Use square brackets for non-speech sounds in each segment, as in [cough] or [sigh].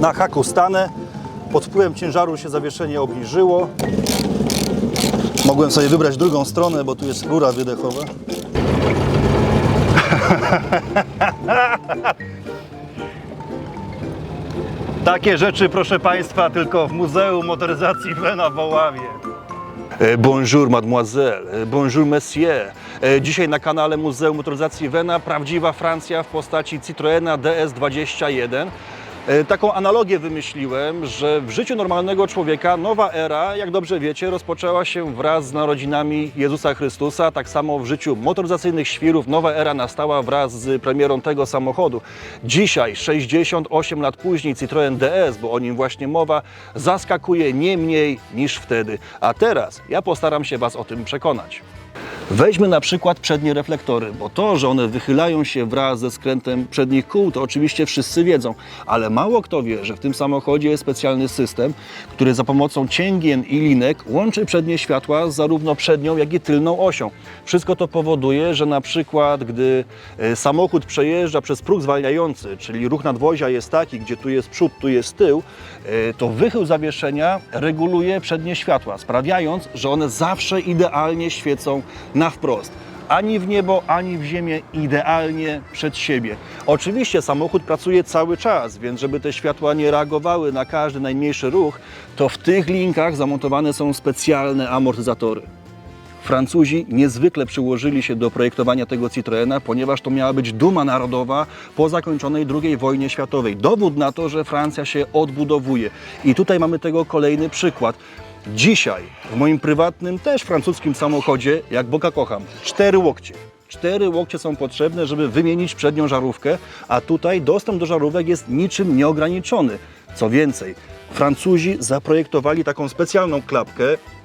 Na haku stanę. Pod wpływem ciężaru się zawieszenie obniżyło. Mogłem sobie wybrać drugą stronę, bo tu jest rura wydechowa. [laughs] Takie rzeczy, proszę Państwa, tylko w Muzeum Motoryzacji Wena w Oławie. E, Bonjour mademoiselle, e, bonjour monsieur. E, Dzisiaj na kanale Muzeum Motoryzacji Wena prawdziwa Francja w postaci Citroena DS21. E, Taką analogię wymyśliłem, że w życiu normalnego człowieka nowa era, jak dobrze wiecie, rozpoczęła się wraz z narodzinami Jezusa Chrystusa. Tak samo w życiu motoryzacyjnych świrów nowa era nastała wraz z premierą tego samochodu. Dzisiaj, 68 lat później, Citroen DS, bo o nim właśnie mowa, zaskakuje nie mniej niż wtedy. A teraz ja postaram się Was o tym przekonać. Weźmy na przykład przednie reflektory, bo to, że one wychylają się wraz ze skrętem przednich kół, to oczywiście wszyscy wiedzą, ale mało kto wie, że w tym samochodzie jest specjalny system, który za pomocą cięgien i linek łączy przednie światła z zarówno przednią, jak i tylną osią. Wszystko to powoduje, że na przykład gdy e, samochód przejeżdża przez próg zwalniający, czyli ruch nadwozia jest taki, gdzie tu jest przód, tu jest tył, e, to wychył zawieszenia reguluje przednie światła, sprawiając, że one zawsze idealnie świecą na wprost. Ani w niebo, ani w ziemię, idealnie przed siebie. Oczywiście samochód pracuje cały czas, więc żeby te światła nie reagowały na każdy najmniejszy ruch, to w tych linkach zamontowane są specjalne amortyzatory. Francuzi niezwykle przyłożyli się do projektowania tego Citroena, ponieważ to miała być duma narodowa po zakończonej II wojnie światowej. Dowód na to, że Francja się odbudowuje. I tutaj mamy tego kolejny przykład. Dzisiaj w moim prywatnym, też francuskim samochodzie, jak Boga kocham, cztery łokcie. Cztery łokcie są potrzebne, żeby wymienić przednią żarówkę, a tutaj dostęp do żarówek jest niczym nieograniczony. Co więcej, Francuzi zaprojektowali taką specjalną klapkę.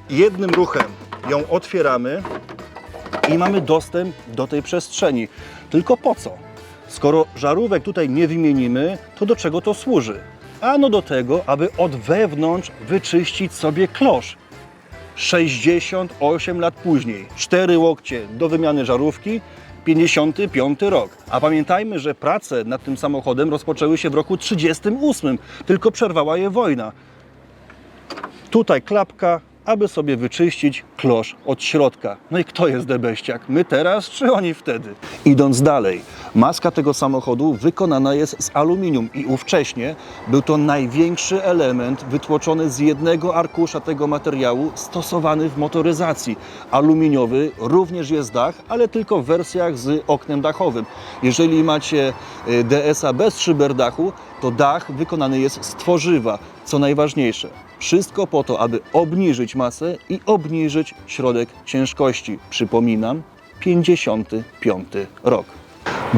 Jednym ruchem ją otwieramy i mamy dostęp do tej przestrzeni. Tylko po co? Skoro żarówek tutaj nie wymienimy, to do czego to służy? Ano do tego, aby od wewnątrz wyczyścić sobie klosz. 68 lat później, 4 łokcie do wymiany żarówki, 55 rok. A pamiętajmy, że prace nad tym samochodem rozpoczęły się w roku 38, tylko przerwała je wojna. Tutaj klapka, aby sobie wyczyścić klosz od środka. No i kto jest debeściak? My teraz czy oni wtedy? Idąc dalej, maska tego samochodu wykonana jest z aluminium i ówcześnie był to największy element wytłoczony z jednego arkusza tego materiału stosowany w motoryzacji. Aluminiowy również jest dach, ale tylko w wersjach z oknem dachowym. Jeżeli macie y, DSA bez szyberdachu, to dach wykonany jest z tworzywa, co najważniejsze. Wszystko po to, aby obniżyć masę i obniżyć środek ciężkości. Przypominam, 55 rok.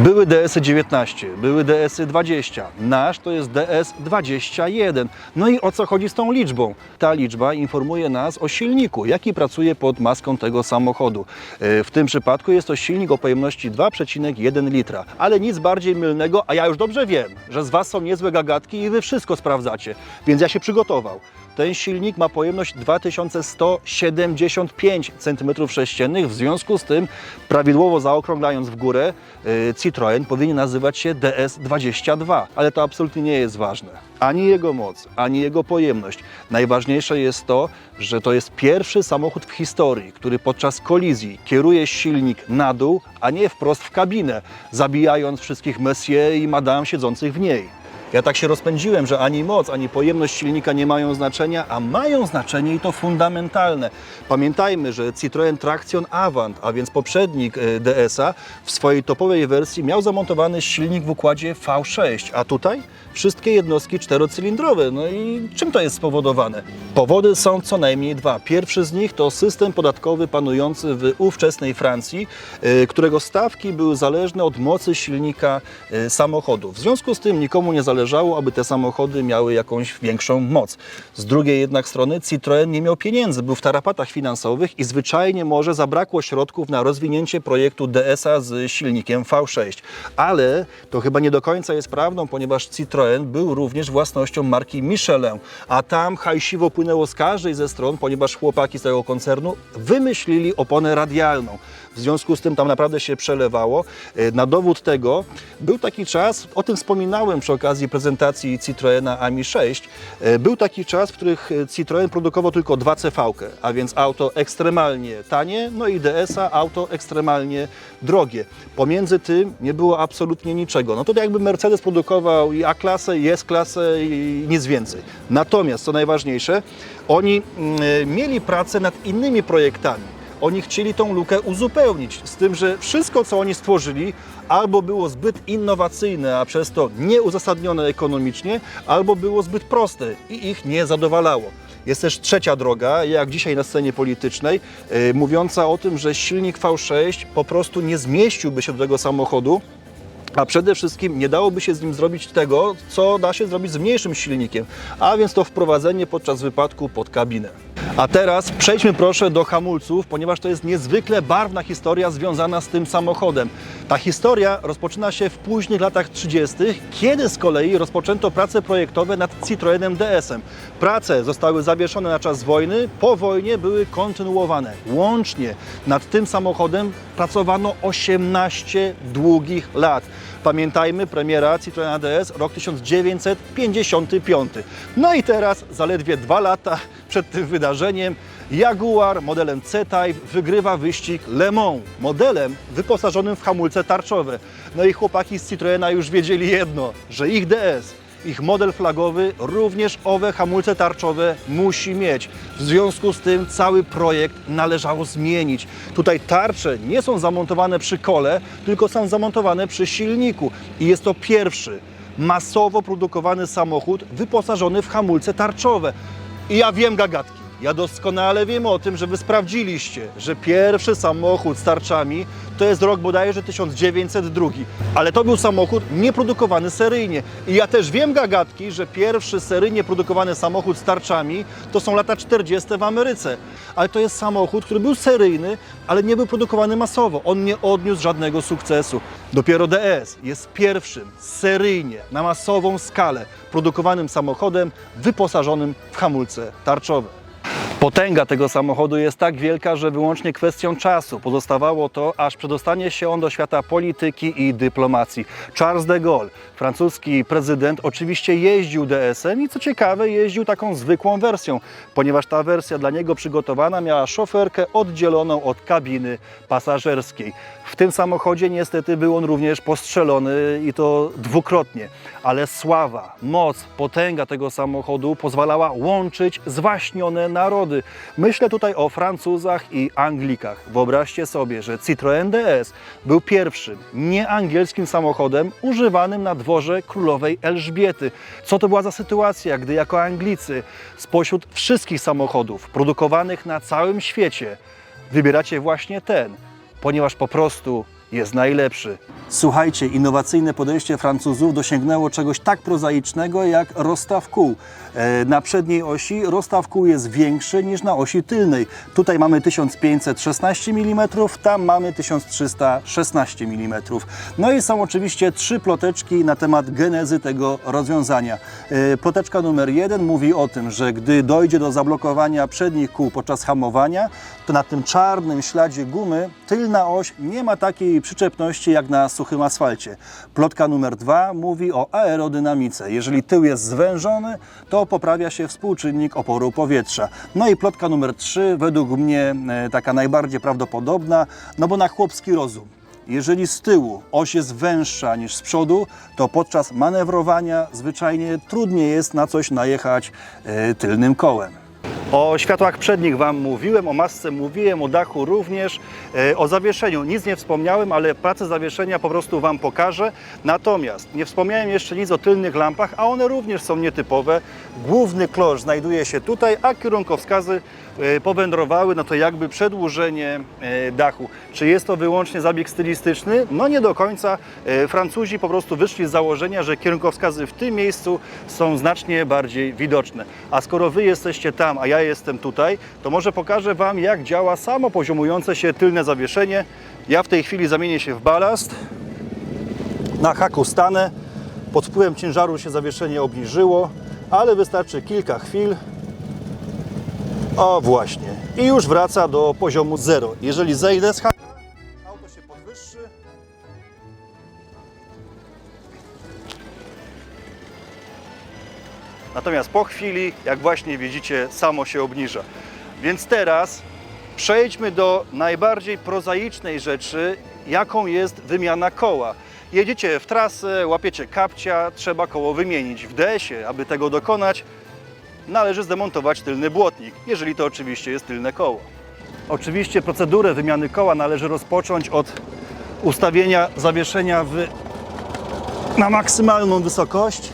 Były DS-y 19, były DS-y 20, nasz to jest DS 21. No i o co chodzi z tą liczbą? Ta liczba informuje nas o silniku, jaki pracuje pod maską tego samochodu. E, W tym przypadku jest to silnik o pojemności 2,1 litra, ale nic bardziej mylnego, a ja już dobrze wiem, że z Was są niezłe gagatki i Wy wszystko sprawdzacie, więc ja się przygotował. Ten silnik ma pojemność 2175 cm3. W związku z tym, prawidłowo zaokrąglając w górę, Citroen powinien nazywać się DS22, ale to absolutnie nie jest ważne. Ani jego moc, ani jego pojemność. Najważniejsze jest to, że to jest pierwszy samochód w historii, który podczas kolizji kieruje silnik na dół, a nie wprost w kabinę, zabijając wszystkich Messier i Madame siedzących w niej. Ja tak się rozpędziłem, że ani moc, ani pojemność silnika nie mają znaczenia, a mają znaczenie i to fundamentalne. Pamiętajmy, że Citroen Traction Avant, a więc poprzednik e, DS-a, w swojej topowej wersji miał zamontowany silnik w układzie V6, a tutaj wszystkie jednostki czterocylindrowe. No i czym to jest spowodowane? Powody są co najmniej dwa. Pierwszy z nich to system podatkowy panujący w ówczesnej Francji, e, którego stawki były zależne od mocy silnika e, samochodu. W związku z tym nikomu nie zależało, aby te samochody miały jakąś większą moc. Z drugiej jednak strony Citroen nie miał pieniędzy, był w tarapatach finansowych i zwyczajnie może zabrakło środków na rozwinięcie projektu DS-a z silnikiem V6. Ale to chyba nie do końca jest prawdą, ponieważ Citroen był również własnością marki Michelin, a tam hajsiwo płynęło z każdej ze stron, ponieważ chłopaki z tego koncernu wymyślili oponę radialną. W związku z tym tam naprawdę się przelewało. E, Na dowód tego był taki czas, o tym wspominałem przy okazji prezentacji Citroena AMI 6, e, był taki czas, w których e, Citroen produkował tylko dwa cv a więc auto ekstremalnie tanie, no i DS-a auto ekstremalnie drogie. Pomiędzy tym nie było absolutnie niczego. No to jakby Mercedes produkował i A-klasę, i S-klasę i nic więcej. Natomiast, co najważniejsze, oni mm, mieli pracę nad innymi projektami. Oni chcieli tą lukę uzupełnić, z tym, że wszystko, co oni stworzyli, albo było zbyt innowacyjne, a przez to nieuzasadnione ekonomicznie, albo było zbyt proste i ich nie zadowalało. Jest też trzecia droga, jak dzisiaj na scenie politycznej, yy, mówiąca o tym, że silnik V6 po prostu nie zmieściłby się do tego samochodu, a przede wszystkim nie dałoby się z nim zrobić tego, co da się zrobić z mniejszym silnikiem, a więc to wprowadzenie podczas wypadku pod kabinę. A teraz przejdźmy proszę do hamulców, ponieważ to jest niezwykle barwna historia związana z tym samochodem. Ta historia rozpoczyna się w późnych latach 30., kiedy z kolei rozpoczęto prace projektowe nad Citroenem DS-em. Prace zostały zawieszone na czas wojny, po wojnie były kontynuowane. Łącznie nad tym samochodem pracowano 18 długich lat. Pamiętajmy, premiera Citroena DS, rok 1955. No i teraz, zaledwie dwa lata przed tym wydarzeniem, Jaguar modelem C-Type wygrywa wyścig Le Mans, modelem wyposażonym w hamulce tarczowe. No i chłopaki z Citroena już wiedzieli jedno, że ich DS ich model flagowy również owe hamulce tarczowe musi mieć. W związku z tym cały projekt należało zmienić. Tutaj tarcze nie są zamontowane przy kole, tylko są zamontowane przy silniku. I jest to pierwszy masowo produkowany samochód wyposażony w hamulce tarczowe. I ja wiem gagatki. Ja doskonale wiem o tym, że Wy sprawdziliście, że pierwszy samochód z tarczami to jest rok bodajże 1902, ale to był samochód nieprodukowany seryjnie. I ja też wiem gagatki, że pierwszy seryjnie produkowany samochód z tarczami to są lata 40. w Ameryce. Ale to jest samochód, który był seryjny, ale nie był produkowany masowo. On nie odniósł żadnego sukcesu. Dopiero DS jest pierwszym seryjnie, na masową skalę produkowanym samochodem wyposażonym w hamulce tarczowe. Potęga tego samochodu jest tak wielka, że wyłącznie kwestią czasu pozostawało to, aż przedostanie się on do świata polityki i dyplomacji. Charles de Gaulle, francuski prezydent, oczywiście jeździł DS-em i co ciekawe, jeździł taką zwykłą wersją, ponieważ ta wersja dla niego przygotowana miała szoferkę oddzieloną od kabiny pasażerskiej. W tym samochodzie niestety był on również postrzelony i to dwukrotnie, ale sława, moc, potęga tego samochodu pozwalała łączyć zwaśnione narody. Myślę tutaj o Francuzach i Anglikach. Wyobraźcie sobie, że Citroën DS był pierwszym nieangielskim samochodem używanym na dworze królowej Elżbiety. Co to była za sytuacja, gdy jako Anglicy spośród wszystkich samochodów produkowanych na całym świecie wybieracie właśnie ten, ponieważ po prostu jest najlepszy. Słuchajcie, innowacyjne podejście Francuzów dosięgnęło czegoś tak prozaicznego jak rozstaw kół. E, Na przedniej osi rozstaw kół jest większy niż na osi tylnej. Tutaj mamy 1516 mm, tam mamy 1316 mm. No i są oczywiście trzy ploteczki na temat genezy tego rozwiązania. E, Ploteczka numer jeden mówi o tym, że gdy dojdzie do zablokowania przednich kół podczas hamowania, to na tym czarnym śladzie gumy tylna oś nie ma takiej przyczepności jak na suchym asfalcie. Plotka numer dwa mówi o aerodynamice. Jeżeli tył jest zwężony, to poprawia się współczynnik oporu powietrza. No i plotka numer trzy, według mnie e, taka najbardziej prawdopodobna, no bo na chłopski rozum. Jeżeli z tyłu oś jest węższa niż z przodu, to podczas manewrowania zwyczajnie trudniej jest na coś najechać e, tylnym kołem. O światłach przednich Wam mówiłem, o masce mówiłem, o dachu również, e, o zawieszeniu nic nie wspomniałem, ale pracę zawieszenia po prostu Wam pokażę. Natomiast nie wspomniałem jeszcze nic o tylnych lampach, a one również są nietypowe. Główny klosz znajduje się tutaj, a kierunkowskazy powędrowały, no to jakby przedłużenie e, dachu. Czy jest to wyłącznie zabieg stylistyczny? No nie do końca. E, Francuzi po prostu wyszli z założenia, że kierunkowskazy w tym miejscu są znacznie bardziej widoczne. A skoro Wy jesteście tam, a ja jestem tutaj, to może pokażę Wam, jak działa samo poziomujące się tylne zawieszenie. Ja w tej chwili zamienię się w balast. Na haku stanę. Pod wpływem ciężaru się zawieszenie obniżyło, ale wystarczy kilka chwil. O właśnie. I już wraca do poziomu 0. Jeżeli zejdę z haka, auto się podwyższy. Natomiast po chwili, jak właśnie widzicie, samo się obniża. Więc teraz przejdźmy do najbardziej prozaicznej rzeczy, jaką jest wymiana koła. Jedziecie w trasę, łapiecie kapcia, trzeba koło wymienić. W DS-ie, aby tego dokonać, należy zdemontować tylny błotnik, jeżeli to oczywiście jest tylne koło. Oczywiście procedurę wymiany koła należy rozpocząć od ustawienia zawieszenia w, na maksymalną wysokość.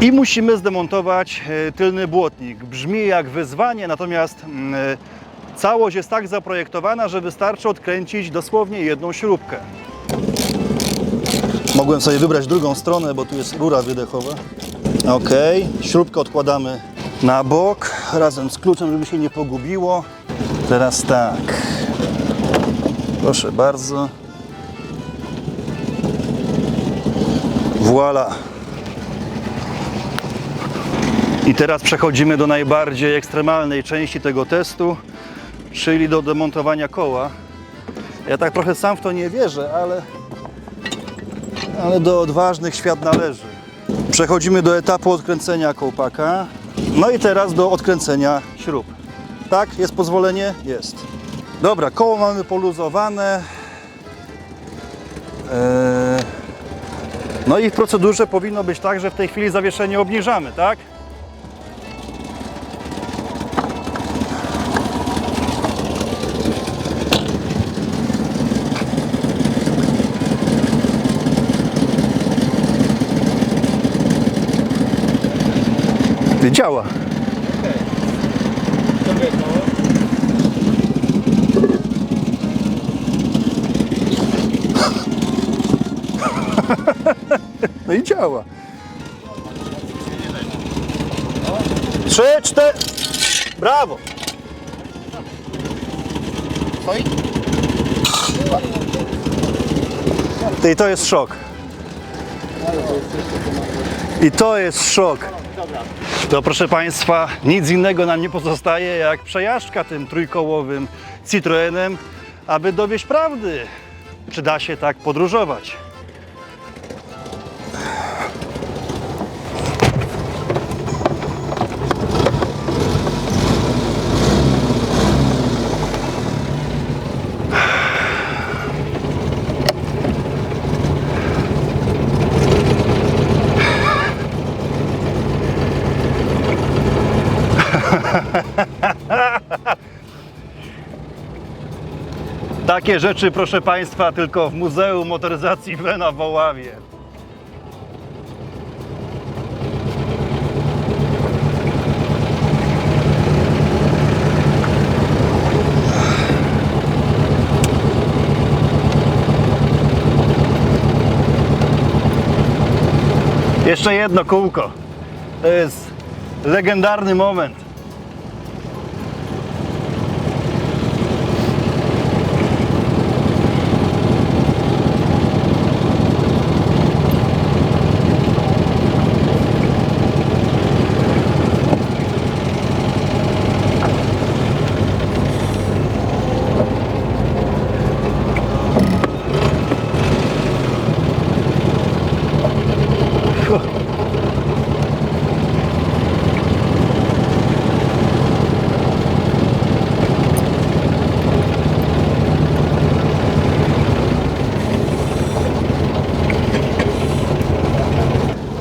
I musimy zdemontować e, tylny błotnik. Brzmi jak wyzwanie, natomiast mm, e, całość jest tak zaprojektowana, że wystarczy odkręcić dosłownie jedną śrubkę. Mogłem sobie wybrać drugą stronę, bo tu jest rura wydechowa. Ok, śrubkę odkładamy na bok razem z kluczem, żeby się nie pogubiło. Teraz tak. Proszę bardzo. Voila. I teraz przechodzimy do najbardziej ekstremalnej części tego testu, czyli do demontowania koła. Ja tak trochę sam w to nie wierzę, ale, ale do odważnych świat należy. Przechodzimy do etapu odkręcenia kołpaka. No i teraz do odkręcenia śrub. Tak, jest pozwolenie? Jest. Dobra, koło mamy poluzowane. Eee, No i w procedurze powinno być tak, że w tej chwili zawieszenie obniżamy, tak? Działa. [laughs] No i działa. Trzy, cztery. Brawo. Stoi? Ty, to jest szok. I to jest szok. To proszę Państwa, nic innego nam nie pozostaje jak przejażdżka tym trójkołowym Citroenem, aby dowieść prawdy, czy da się tak podróżować. [laughs] Takie rzeczy, proszę Państwa, tylko w Muzeum Motoryzacji Wena w Woławie. Jeszcze jedno kółko. To jest legendarny moment.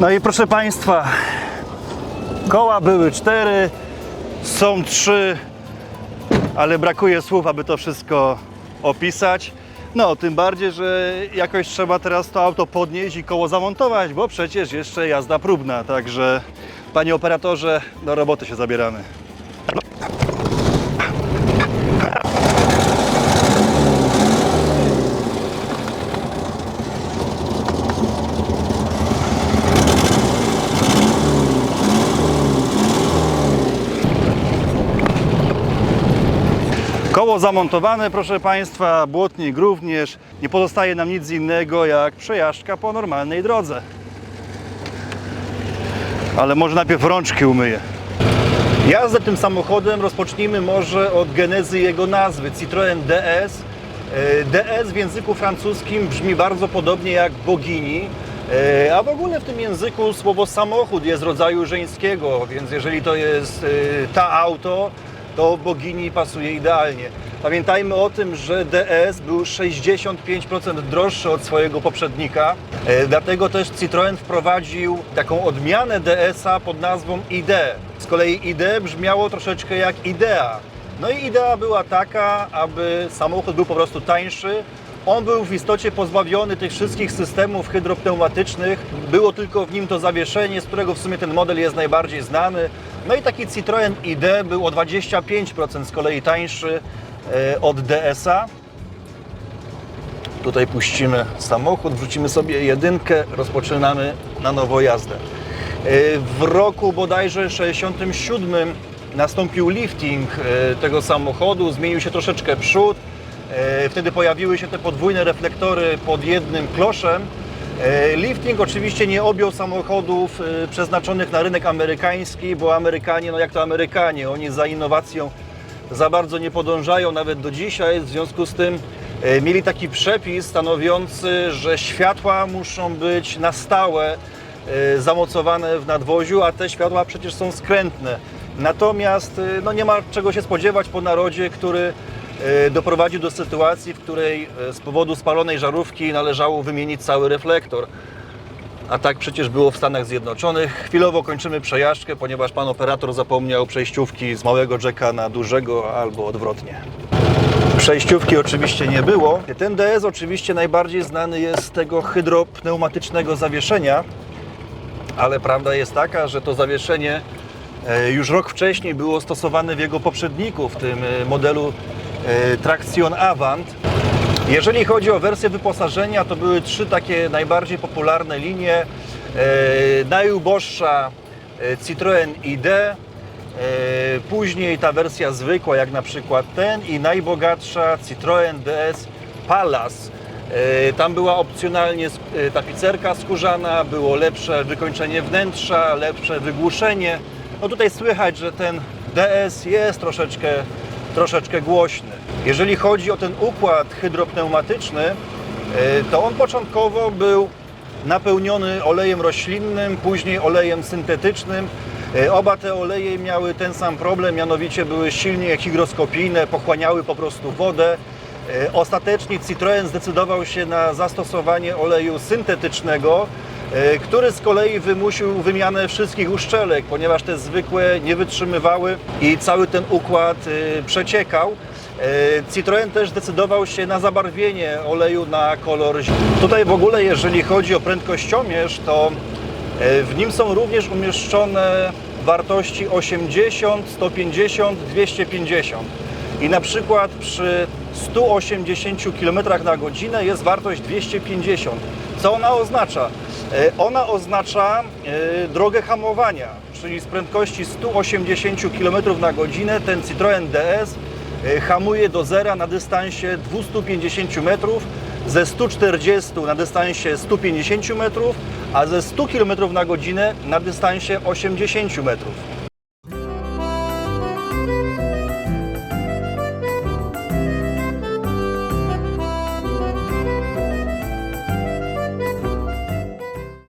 No i proszę Państwa, koła były cztery, są trzy, ale brakuje słów, aby to wszystko opisać. No, tym bardziej, że jakoś trzeba teraz to auto podnieść i koło zamontować, bo przecież jeszcze jazda próbna. Także, panie operatorze, do roboty się zabieramy. Koło zamontowane, proszę Państwa, błotnik również. Nie pozostaje nam nic innego jak przejażdżka po normalnej drodze. Ale może najpierw rączki umyję. Jazdę tym samochodem rozpocznijmy może od genezy jego nazwy Citroën DS. E, DS w języku francuskim brzmi bardzo podobnie jak bogini, e, a w ogóle w tym języku słowo samochód jest rodzaju żeńskiego, więc jeżeli to jest e, ta auto, to bogini pasuje idealnie. Pamiętajmy o tym, że DS był 65% droższy od swojego poprzednika, e, dlatego też Citroën wprowadził taką odmianę DS-a pod nazwą ID. Z kolei ID brzmiało troszeczkę jak idea. No i idea była taka, aby samochód był po prostu tańszy. On był w istocie pozbawiony tych wszystkich systemów hydropneumatycznych. Było tylko w nim to zawieszenie, z którego w sumie ten model jest najbardziej znany. No i taki Citroën ID był o 25% z kolei tańszy e, od DS-a. Tutaj puścimy samochód, wrzucimy sobie jedynkę, rozpoczynamy na nowo jazdę. E, W roku bodajże 67 nastąpił lifting e, tego samochodu, zmienił się troszeczkę przód. E, Wtedy pojawiły się te podwójne reflektory pod jednym kloszem. E, Lifting oczywiście nie objął samochodów e, przeznaczonych na rynek amerykański, bo Amerykanie, no jak to Amerykanie, oni za innowacją za bardzo nie podążają nawet do dzisiaj. W związku z tym mieli taki przepis stanowiący, że światła muszą być na stałe zamocowane w nadwoziu, a te światła przecież są skrętne. Natomiast no nie ma czego się spodziewać po narodzie, który doprowadził do sytuacji, w której e, z powodu spalonej żarówki należało wymienić cały reflektor. A tak przecież było w Stanach Zjednoczonych. Chwilowo kończymy przejażdżkę, ponieważ pan operator zapomniał przejściówki z małego jacka na dużego albo odwrotnie. Przejściówki oczywiście nie było. Ten DS oczywiście najbardziej znany jest z tego hydropneumatycznego zawieszenia, ale prawda jest taka, że to zawieszenie e, już rok wcześniej było stosowane w jego poprzedniku, w tym e, modelu e, Traction Avant. Jeżeli chodzi o wersję wyposażenia, to były trzy takie najbardziej popularne linie. E, najuboższa e, Citroën ID, e, później ta wersja zwykła, jak na przykład ten i najbogatsza Citroën DS Palace. E, Tam była opcjonalnie e, tapicerka skórzana, było lepsze wykończenie wnętrza, lepsze wygłuszenie. No tutaj słychać, że ten DS jest troszeczkę, troszeczkę głośny. Jeżeli chodzi o ten układ hydropneumatyczny, e, to on początkowo był napełniony olejem roślinnym, później olejem syntetycznym. E, Oba te oleje miały ten sam problem, mianowicie były silnie hygroskopijne, pochłaniały po prostu wodę. E, Ostatecznie Citroën zdecydował się na zastosowanie oleju syntetycznego, który z kolei wymusił wymianę wszystkich uszczelek, ponieważ te zwykłe nie wytrzymywały i cały ten układ e, przeciekał. E, Citroën też zdecydował się na zabarwienie oleju na kolor. Tutaj w ogóle, jeżeli chodzi o prędkościomierz, to e, w nim są również umieszczone wartości 80, 150, 250. I na przykład przy 180 km na godzinę jest wartość 250. Co ona oznacza? E, Ona oznacza e, drogę hamowania, czyli z prędkości 180 km na godzinę ten Citroën DS e, hamuje do zera na dystansie 250 metrów, ze 140 na dystansie 150 metrów, a ze 100 km na godzinę na dystansie 80 metrów.